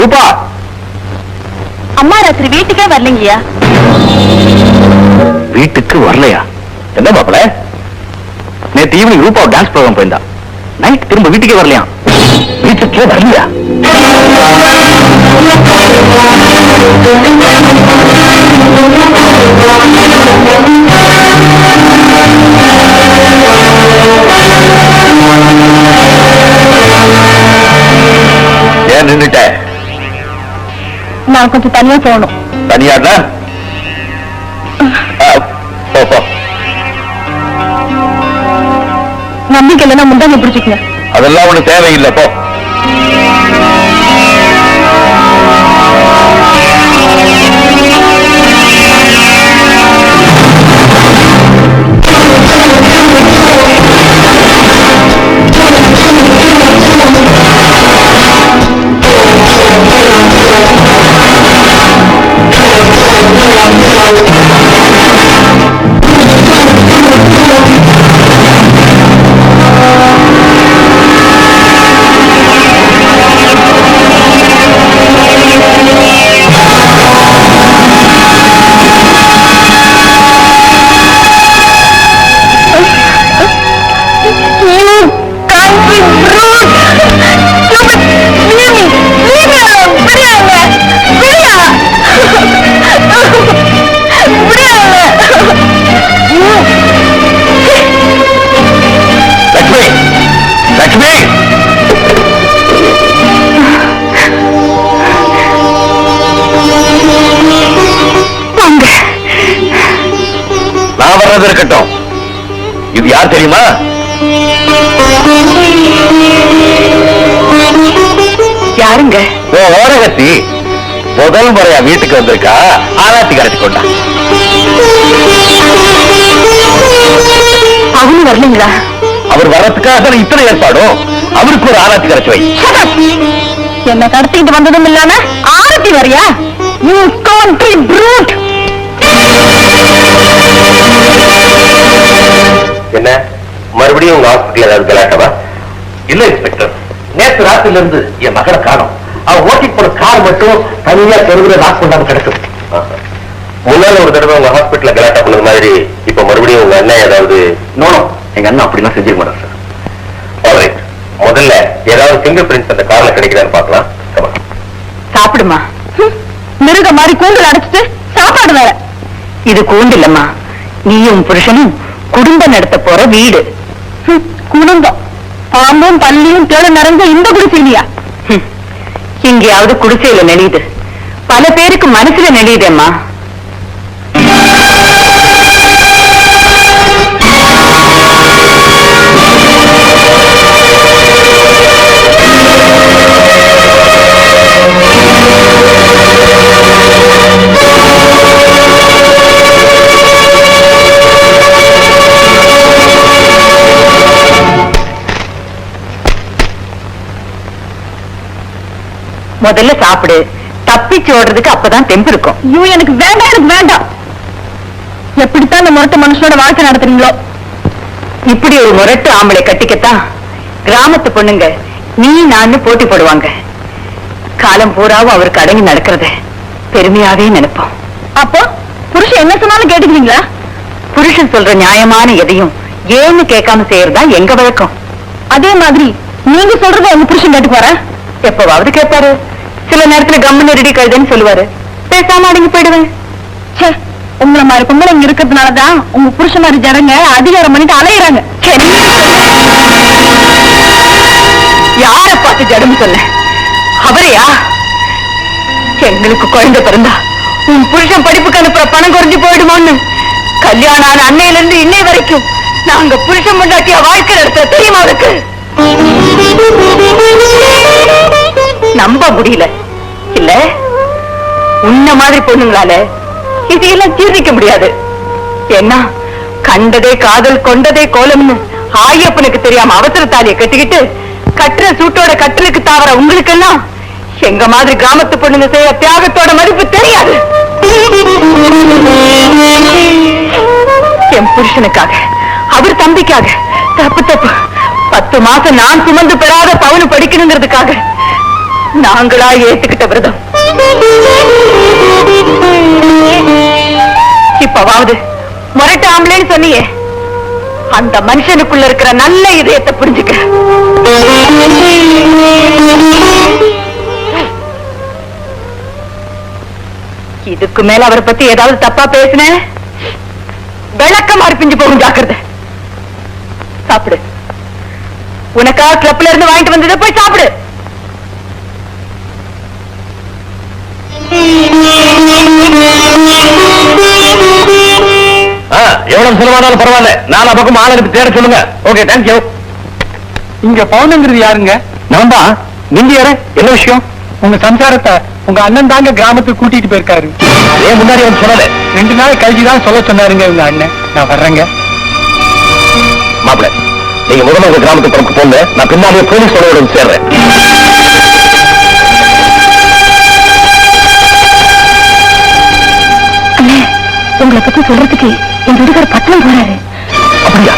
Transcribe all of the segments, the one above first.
ரூபா. அம்மா ராத்திரி வீட்டுக்கே வரலைங்கய்யா. வீட்டுக்கு வரலையா? என்ன மாப்பிள? நேத்து ஈவினிங் ரூபா டான்ஸ் ப்ரோக்ராம் போயிருந்தா. நைட் திரும்ப வீட்டுக்கே வரலையா? வீட்டுக்கே வரலையா? ஏன் நின்னுட்ட? நான் கொஞ்சம் தனியா போகணும். தனியாடா நம்பிக்கை இல்லைன்னா முந்தாங்க பிடிச்சிக்கங்க. அதெல்லாம் ஒண்ணு தேவையில்லை போ. வர்றது இருக்கட்டும். இது யார் தெரியுமா? யாருங்க? ஓ ஓரகத்தி. முதல் முறையா வீட்டுக்கு வந்திருக்கா? ஆராத்தி கரைச்சு கொண்டா. அவனும் வரலைங்களா? அவர் வர்றதுக்காக தானே இத்தனை ஏற்பாடும்? அவருக்கு ஒரு ஆராத்தி கரைச்சு வை. என்ன கடத்திக்கிட்டு வந்ததும் இல்லாம ஆரத்தி வரியா? யூ கவுண்ட்ரி ப்ரூட் என்ன? மறுபடியும் உங்க ஹாஸ்பிட்டல் ஏதாவது கலாட்டவா இல்ல இன்ஸ்பெக்டர் நேற்று ராத்திரில இருந்து என் மகளை காணும். அவ ஓட்டிட்டு போன கார் மட்டும் தனியா தெருவுல லாக் பண்ணாம கிடக்கும். முன்னால ஒரு தடவை உங்க ஹாஸ்பிட்டல்ல கலாட்டா பண்ணது மாதிரி இப்ப மறுபடியும் உங்க அண்ணன் ஏதாவது நோனோ எங்க அண்ணன் அப்படிலாம் செஞ்சிருக்க மாட்டார் சார் ஆல்ரைட் முதல்ல ஏதாவது ஃபிங்கர் பிரிண்ட்ஸ் அந்த கார்ல Come on. சாப்பிடுமா? மிருக மாதிரி கூந்தல் அடைச்சிட்டு சாப்பாடு வேற. இது கூண்டு இல்லம்மா நீயும் புருஷனும் குடும்பம் நடத்த போற வீடு. ஹம், குடும்பம். பாம்பும் பள்ளியும் தேட நிறைஞ்ச இந்த குடிசையிலையா இங்கேயாவது குடிசையில நெளியுது. பல பேருக்கு மனசுல நெளியுதேம்மா. முதல்ல சாப்பிடு. தப்பிச்சு ஓடுறதுக்கு அப்பதான் தெம்பு இருக்கும். ஐயோ எனக்கு வேண்டாம் எனக்கு வேண்டாம். எப்படித்தான் இந்த முரட்டு மனுஷனோட வாழ்க்கை நடத்துறீங்களோ? இப்படி ஒரு முரட்டு ஆம்பளை கட்டிக்கத்தான் கிராமத்து பொண்ணுங்க நீ நான் போட்டி போடுவாங்க. காலம் பூராவும் அவருக்கு அடங்கி நடக்கிறத பெருமையாவே நினைப்போம். அப்போ புருஷன் என்ன சொன்னாலும் கேட்டுக்கிறீங்களா? புருஷன் சொல்ற நியாயமான எதையும் ஏன்னு கேட்காம செய்யறதா எங்க வழக்கம். அதே மாதிரி நீங்க சொல்றத உங்க புருஷன் கேட்டு போற எப்பவாவது கேட்பாரு. சில நேரத்துல கம்மன் ரெடி கழுதுன்னு சொல்லுவாரு. பேசாம அடங்கி போயிடுவேன். ச்சே உங்களை மாதிரி பொம்பளை இங்க இருக்கிறதுனாலதான் உங்க புருஷ மாதிரி ஜனங்க அதிகாரம் பண்ணிட்டு அலையிறாங்க. யார பார்த்து ஜடம் சொன்ன அவரையா? எங்களுக்கு குழந்தை பிறந்தா உன் புருஷன் படிப்புக்கு அனுப்புற பணம் குறைஞ்சு போயிடுமோன்னு. கல்யாணம் ஆன அன்னையில இருந்து இன்னை வரைக்கும் நாங்க புருஷன் முண்டாட்டிய வாழ்க்கை நடத்த தெரியுமா அவருக்கு நம்ப முடியல. இல்ல? உன்ன மாதிரி பொண்ணுங்களால இதையெல்லாம் ஜீர்ணிக்க முடியாது. என்ன கண்டதே காதல் கொண்டதே கோலம்னு ஆயப்பனுக்கு தெரியாம அவசர தாலியை கட்டிக்கிட்டு கட்டுற சூட்டோட கட்டலுக்கு தாவற உங்களுக்கெல்லாம் எங்க மாதிரி கிராமத்து பொண்ணுங்க செய்யற தியாகத்தோட மதிப்பு தெரியாது. என் புருஷனுக்காக அவர் தம்பிக்காக தப்பு தப்பு. பத்து மாசம் நான் சுமந்து பெறாத பவுனு படிக்கணுங்கிறதுக்காக நாங்களா ஏத்துக்கிட்ட விரதம். இப்பவாவது முரட்டு ஆம்பளைன்னு சொன்னியே அந்த மனுஷனுக்குள்ள இருக்கிற நல்ல இதயத்தை புரிஞ்சுக்க. இதுக்கு மேல அவரை பத்தி ஏதாவது தப்பா பேசினேன்? விளக்கம் அர்ப்பிஞ்சு போகும் ஜாக்கிரதை. சாப்பிடு. உனக்காக கிளப்ல இருந்து வாங்கிட்டு வந்ததை போய் சாப்பிடு. ஆ, எவ்வளவு செலவானாலும் பரவாயில்ல. நாலா பக்கம் ஆள் அனுப்பி தேட சொல்லுங்க. ஓகே தேங்க்யூ இங்க பவுனுங்கிறது யாருங்க? நான் தான் நீங்க யாரு? என்ன விஷயம்? உங்க சம்சாரத்தை உங்க அண்ணன் தாங்க கிராமத்துக்கு கூட்டிட்டு போயிருக்காரு. ஏன் முன்னாடி வந்து சொல்லல ரெண்டு நாள் கழிச்சு தான் சொல்ல சொன்னாருங்க உங்க அண்ணன். நான் வர்றேங்க. மாப்பிள நீங்க முதல்ல உங்க கிராமத்துக்கு புறப்பட்டு போங்க. நான் பின்னாடியே போலீஸ் வந்து சேர்றேன். உங்களை பத்தி சொல்றதுக்கு என் வீட்டுக்கார பட்டணம் போறாரு. அப்படியா?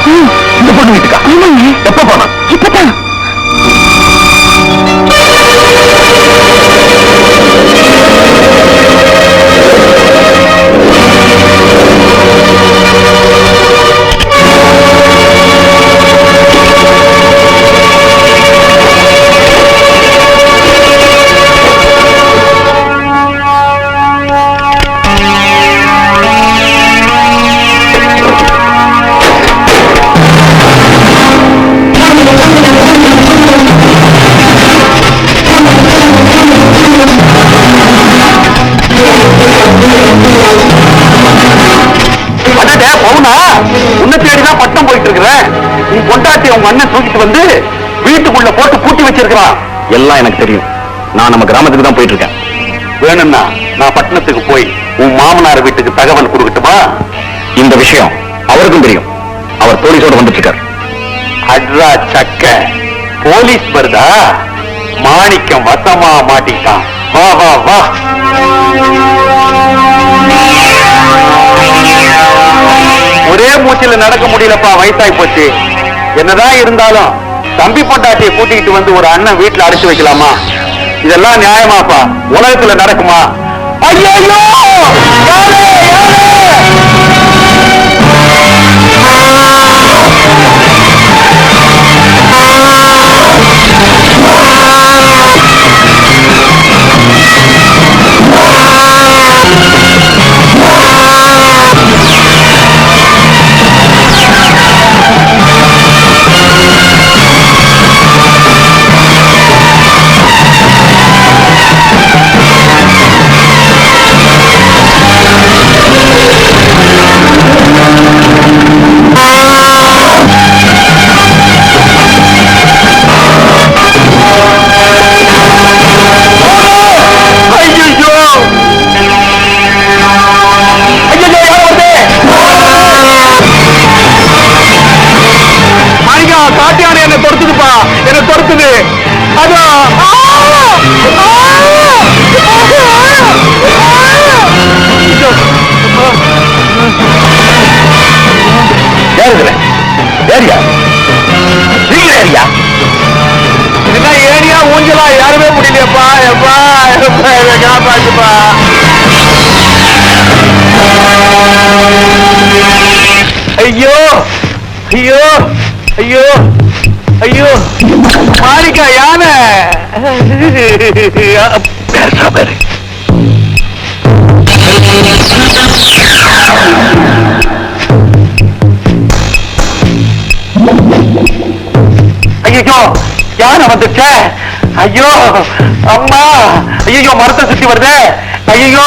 இந்த பொண்ணு வீட்டுக்கா? ஆமாங்க. எப்ப போனா? இப்பதான். இருக்கிறேன் உன் பொண்டாட்டி உங்க அண்ணன் தூக்கிட்டு வந்து வீட்டுக்குள்ள போட்டு பூட்டி வச்சிருக்கிறான். எல்லாம் எனக்கு தெரியும். நான் நம்ம கிராமத்துக்கு தான் போயிட்டு இருக்கேன் வேணும்னா நான் பட்டணத்துக்கு போய் உன் மாமனார் வீட்டுக்கு தகவல் கொடுக்கட்டுமா? இந்த விஷயம் அவருக்கும் தெரியும். அவர் போலீஸோட வந்துட்டு இருக்கார் அட்ரா சக்க. போலீஸ் வருதா? மாணிக்கம் வசமா மாட்டிட்டான். வா வா வா. ஒரே மூச்சில நடக்க முடியலப்பா வயசாகி போச்சு. என்னதான் இருந்தாலும் தம்பி பொண்டாட்டியை கூட்டிக்கிட்டு வந்து ஒரு அண்ணன் வீட்டுல அடைச்சு வைக்கலாமா? இதெல்லாம் நியாயமாப்பா. உலகத்துல நடக்குமா? ஐயோ ஐயோ ஏரியா நீங்க ஏரியா ஏரியா ஊஞ்சலா? யாருமே முடியலையப்பா. எப்பா எப்பா இதை ஐயோ ஐயோ ஐயோ ஐயோ. மாணிக்கா யானை? பேசாம ஐயோ யானை வந்துச்ச ஐயோ அம்மா ஐயோ மரத்தை சுத்தி வருதே? ஐயோ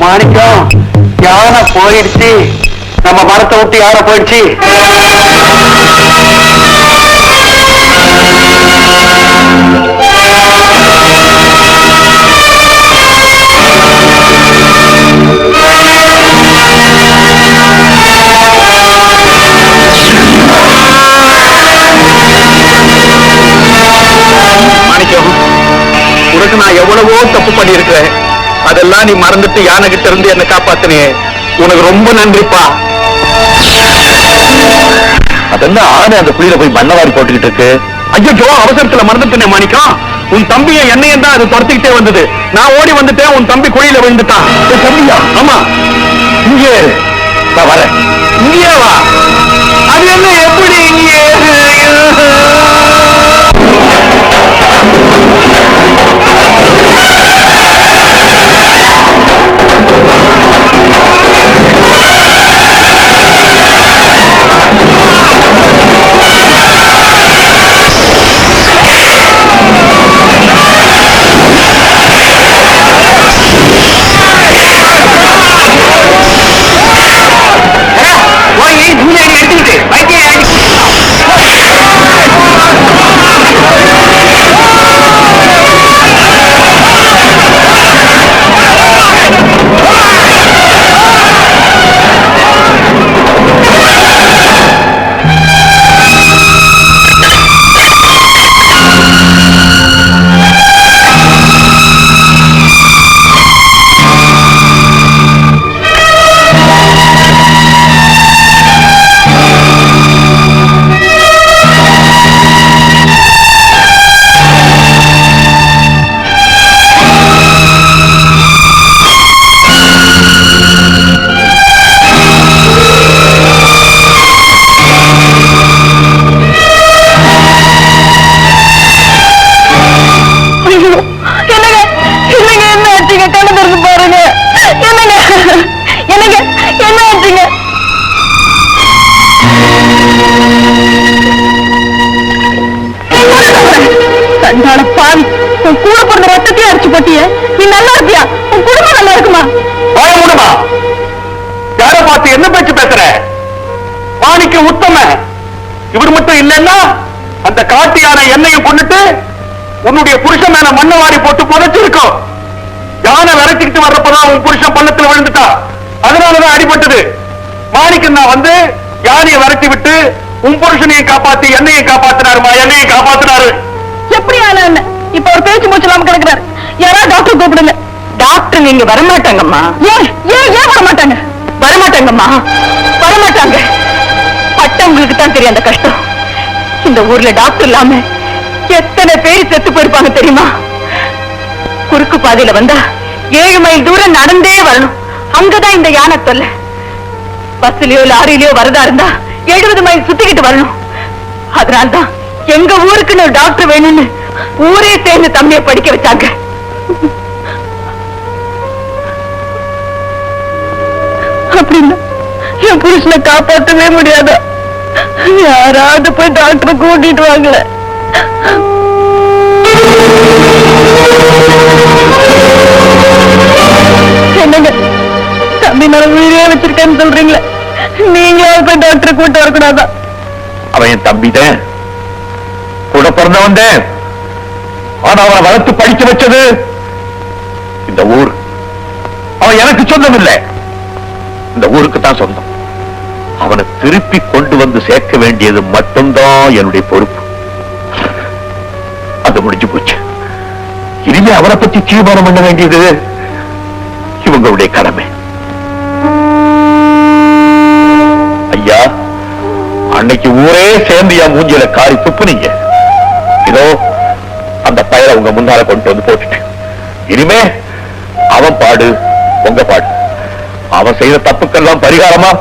மாணிக்கம் யானை போயிடுச்சு நம்ம மரத்தை விட்டு யாரை போயிடுச்சு அதெல்லாம் நீ மறந்துட்டு யானை கிட்ட இருந்து என்ன காப்பாத்தினே. உனக்கு ரொம்ப நன்றிப்பா. அதெல்லாம் ஆனை அந்த புள்ளியில போய் மண்ணவாரி போட்டுக்கிட்டு இருக்கு? ஐயோ அவசரத்துல மறந்துட்டேனே மாணிக்கம் உன் தம்பிய என்னையும் தான் அது துரத்திக்கிட்டே வந்தது. நான் ஓடி வந்துட்டேன் உன் தம்பி குழியில விழுந்துட்டான். தம்பியா? ஆமா. இங்கே இரு. நான் வரேன். இங்கேயே வா. அது என்ன மாணிக்க உத்தம. இவர் மட்டும் இல்லைன்னா அந்த காட்டு யானை என்னையும் கொண்டுட்டு உன்னுடைய புருஷன் மேல மண்ணை வாரி போட்டு புதைச்சிருக்கும். யானை விரைச்சிக்கிட்டு வர்றப்பதான் உன் புருஷன் பள்ளத்துல விழுந்துட்டா. அதனாலதான் அடிபட்டது. மாணிக்கம் நான் வந்து யானையை விரட்டி விட்டு உன் புருஷனையும் காப்பாத்தி என்னையும் காப்பாத்தினாருமா? என்னையும் காப்பாத்தினாரு. எப்படி ஆனா இப்ப ஒரு பேச்சு மூச்சு இல்லாம கிடக்குறாரு. யாராவது டாக்டர் கூப்பிடுங்க. டாக்டர் நீங்க வரமாட்டாங்கம்மா. ஏன்? ஏன்? ஏன் வரமாட்டாங்க? வரமாட்டாங்கம்மா. வரமாட்டாங்க. பட்டவங்களுக்கு தான் தெரியும் அந்த கஷ்டம். இந்த ஊர்ல டாக்டர் இல்லாம எத்தனை பேர் செத்து போயிருப்பாங்க தெரியுமா? குறுக்கு பாதையில வந்தா ஏழு மைல் தூரம் நடந்தே வரணும். அங்கதான் இந்த யானை தொல்ல. பஸ்லயோ லாரிலயோ வரதா இருந்தா எழுபது மைல் சுத்திக்கிட்டு வரணும். அதனால்தான் எங்க ஊருக்குன்னு ஒரு டாக்டர் வேணும்னு ஊரே சேர்ந்து தம்பிய படிக்க வச்சாங்க. அப்படின்னா என் புருஷனை காப்பாற்றவே முடியாதா? யாராவது போய் டாக்டரை கூட்டிட்டு வாங்கல என்னங்க தம்பி நான் உயிரே வச்சிருக்கேன்னு சொல்றீங்களே. நீங்களாவது போய் டாக்டரை கூட்டு வரக்கூடாதான் அவன் என் தம்பிதான். கூட பிறந்தவன் ஆனா அவனை வளர்த்து படிக்க வச்சது இந்த ஊர். அவன் எனக்கு சொந்தம் இல்லை இந்த ஊருக்கு தான் சொந்தம். திருப்பி கொண்டு வந்து சேர்க்க வேண்டியது மட்டும்தான் என்னுடைய பொறுப்பு. அது முடிஞ்சு போச்சு. இனிமே அவரை பத்தி தீர்மானம் பண்ண வேண்டியது இவங்களுடைய கடமை. ஐயா அன்னைக்கு ஊரே சேர்ந்து என் மூஞ்சில காரி துப்புனீங்க. இதோ அந்த பயலை உங்க முன்னால கொண்டு வந்து போட்டுட்டு. இனிமே அவன் பாடு உங்க பாடு. அவன் செய்த தப்புக்கெல்லாம் பரிகாரமா?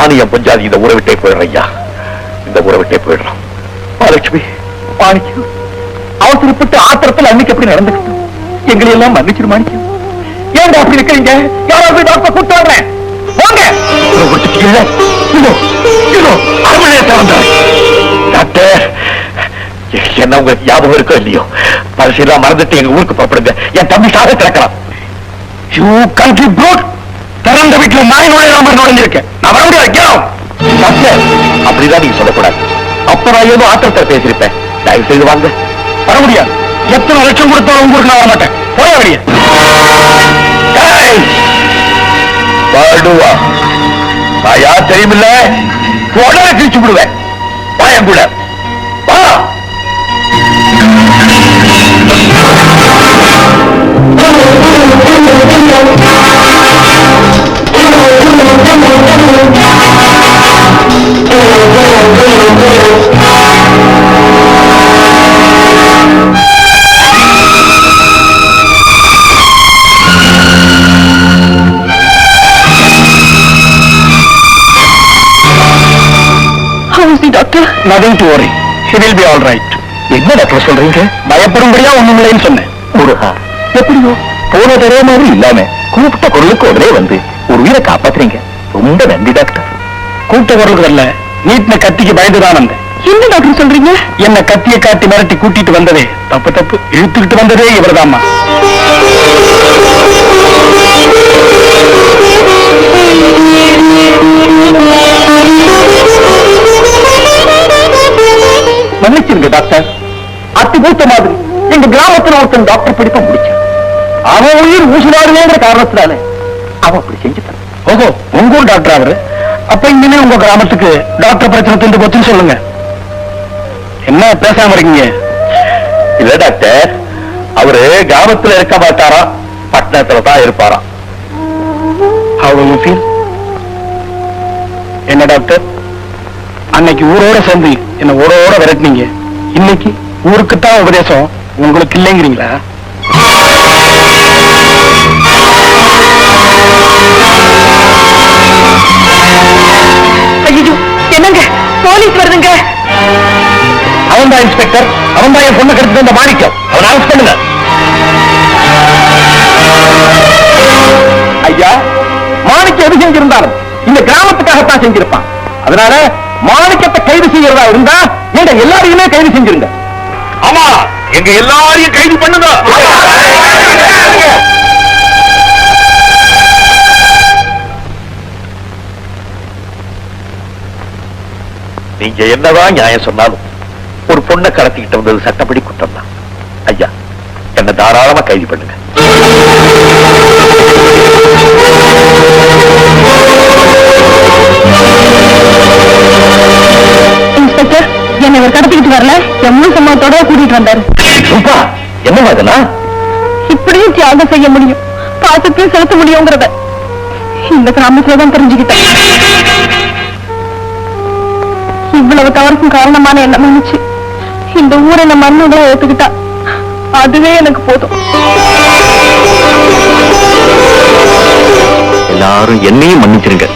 நானும் என் பஞ்சாதி இந்த ஊரை விட்டே போயிடுறேன் ஐயா. இந்த ஊரை விட்டே போயிடுறான் மகாலட்சுமி மாணிக்கம் அவசரப்பட்டு ஆத்திரத்தில் அன்னைக்கு எப்படி நடந்துக்கிட்டு? எங்களை எல்லாம் மன்னிச்சிரு மாணிக்கம். ஏன்டா அப்படி இருக்கிறீங்க யாராவது டாக்டர் கூட்டு வர்றேன் வாங்க. டாக்டர் என்ன உங்க ஞாபகம் இருக்கோ இல்லையோ? பரிசெல்லாம் மறந்துட்டு எங்க ஊருக்கு புறப்படுங்க. என் தம்பி சாக கிடக்கலாம். யூ கண்ட்ரி ப்ரோட் திறந்த வீட்டுல நாய் நுழையாம நுழைஞ்சிருக்கேன் நான் வர முடியாது அப்படிதான் நீங்க சொல்லக்கூடாது. அப்ப நான் ஏதோ ஆத்திரத்தை பேசியிருப்பேன். தயவு செய்து வாங்க. வர முடியாது. எத்தனை லட்சம் கொடுத்தாலும் உங்களுக்கு நான் வர மாட்டேன். போய வெளியே. பாடுவா. நான் யார் தெரியுமில்ல? உடனே கிழிச்சு விடுவேன். பயம் கூட வா. Will be all right. என்ன டாக்டர் சொல்றீங்க? பயப்படும்படியா ஒண்ணும் இல்லைன்னு சொன்னேன் முருகா எப்படியோ? போன தடவை மாதிரி இல்லாம கூப்பிட்ட குரலுக்கு உடனே வந்து ஒரு உயிரை காப்பாத்துறீங்க. ரொம்ப நன்றி டாக்டர் கூட்ட குரலுக்கு வரல. நீட்டின கத்திக்கு பயந்துதான் வந்தேன். என்ன டாக்டர் சொல்றீங்க? என்ன கத்திய காட்டி மிரட்டி கூட்டிட்டு வந்ததே. தப்பு தப்பு. இழுத்துக்கிட்டு வந்ததே இவர்தாம்மா. மன்னிச்சிருங்க டாக்டர். அத்தி மூத்த மாதிரி. எங்க கிராமத்துல ஒருத்தன் டாக்டர் படிப்பை முடிச்சான். அவன் உயிர் ஊசுவாடுவேங்கிற காரணத்தினால அவன் அப்படி செஞ்சுட்டான் ஓஹோ உங்க ஊர் டாக்டர் அவரு? அப்ப இனிமே உங்க கிராமத்துக்கு டாக்டர் பிரச்சனை தீர்ந்து போச்சுன்னு சொல்லுங்க. என்ன பேசாம இருக்கீங்க? இல்ல டாக்டர். அவரு கிராமத்துல இருக்க மாட்டாராம் பட்டணத்துல தான் இருப்பாராம் you feel? என்ன டாக்டர்? அன்னைக்கு ஊரோட சேர்ந்து என்ன ஊரோட விரட்டினீங்க. இன்னைக்கு ஊருக்குத்தான் உபதேசம் உங்களுக்கு இல்லைங்கிறீங்களா? என்னங்க? போலீஸ் வருதுங்க. அவன் தான் இன்ஸ்பெக்டர். அவன் தான் என் பொண்ணு கெடுத்து அந்த மாணிக்கம். அவன் அரெஸ்ட் பண்ணுங்க. ஐயா மாணிக்கம் எது செஞ்சிருந்தாலும் இந்த கிராமத்துக்காகத்தான் செஞ்சிருப்பான். அதனால மாணிக்கத்தை கைது செய்யறதா இருந்தா எங்க எல்லாரையுமே கைது செஞ்சிருங்க. ஆமா எங்க எல்லாரையும் கைது பண்ணுங்க. நீங்க என்னதான் நியாயம் சொன்னாலும் ஒரு பொண்ணை கடத்திக்கிட்டு வந்தது சட்டப்படி குற்றம் தான் ஐயா என்ன தாராளமா கைது பண்ணுங்க. முழு சம்பவத்தோட கூட்டிட்டு வந்தாரு. என்ன இதெல்லாம்? இப்படியும் தியாகம் செய்ய முடியும். பாசத்தையும் செலுத்த முடியுங்கிறத. இந்த கிராமத்துல தான் தெரிஞ்சுக்கிட்டேன். இவ்வளவு தவறுக்கும் காரணமான என்ன மன்னிச்சு. இந்த ஊரை நம்ம மண்ணுகளை ஏத்துக்கிட்டா. அதுவே எனக்கு போதும். எல்லாரும் என்னையும் மன்னிச்சிருங்க.